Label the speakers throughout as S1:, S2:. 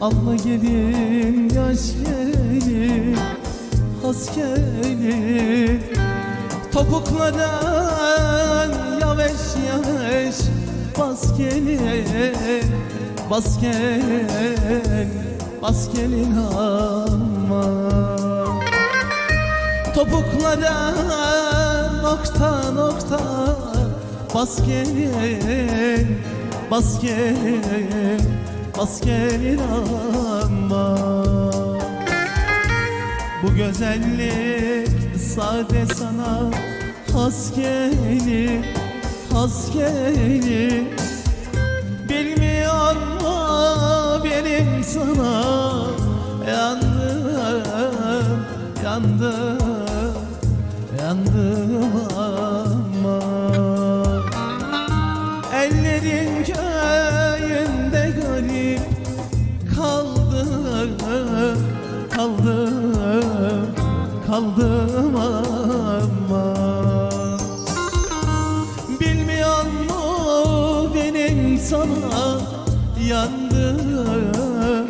S1: Alma gelin yaş gelin Has gelin Topuklara yavaş yavaş Bas gelin Bas gelin Bas gelin aman Topuklara nokta nokta Bas gelin, bas gelin, bas gelin Bu güzellik sade sana has gelir, has Bilmiyor mu benim sana yandım, yandım, yandım kaldım, kaldım ama. Bilmiyor mu benim sana yandım,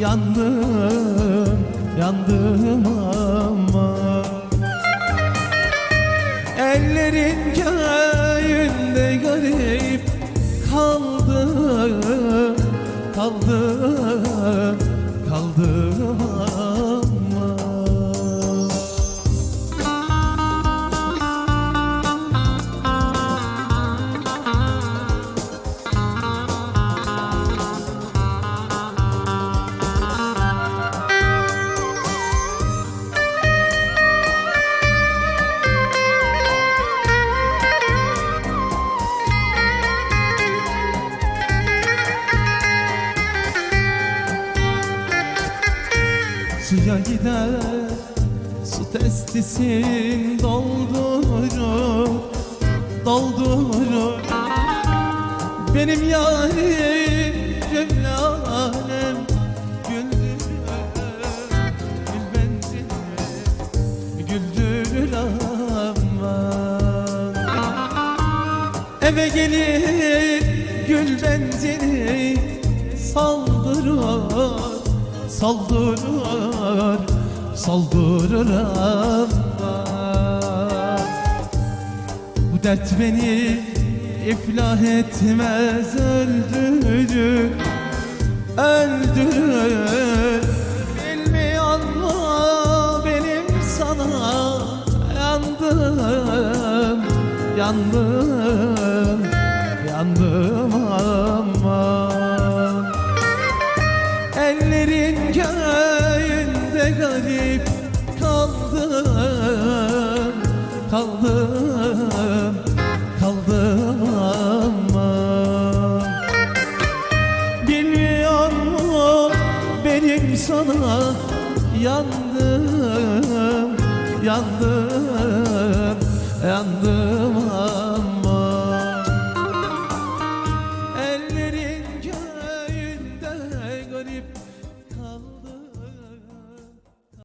S1: yandım, yandım ama. Ellerin köyünde garip kaldım, kaldım, kaldım Suya gider. Su testisin doldurur Doldurur Benim yarim cümle alem Gül benzini güldürür aman Eve gelir gül benzini saldırır Saldırır, saldırır Bu dert beni iflah etmez öldürür Öldürür. Bilmiyor benim sana yandım Yandım, yandım aman Ellerin Kaldım, kaldım aman Bilmiyor benim sana yandım Yandım, yandım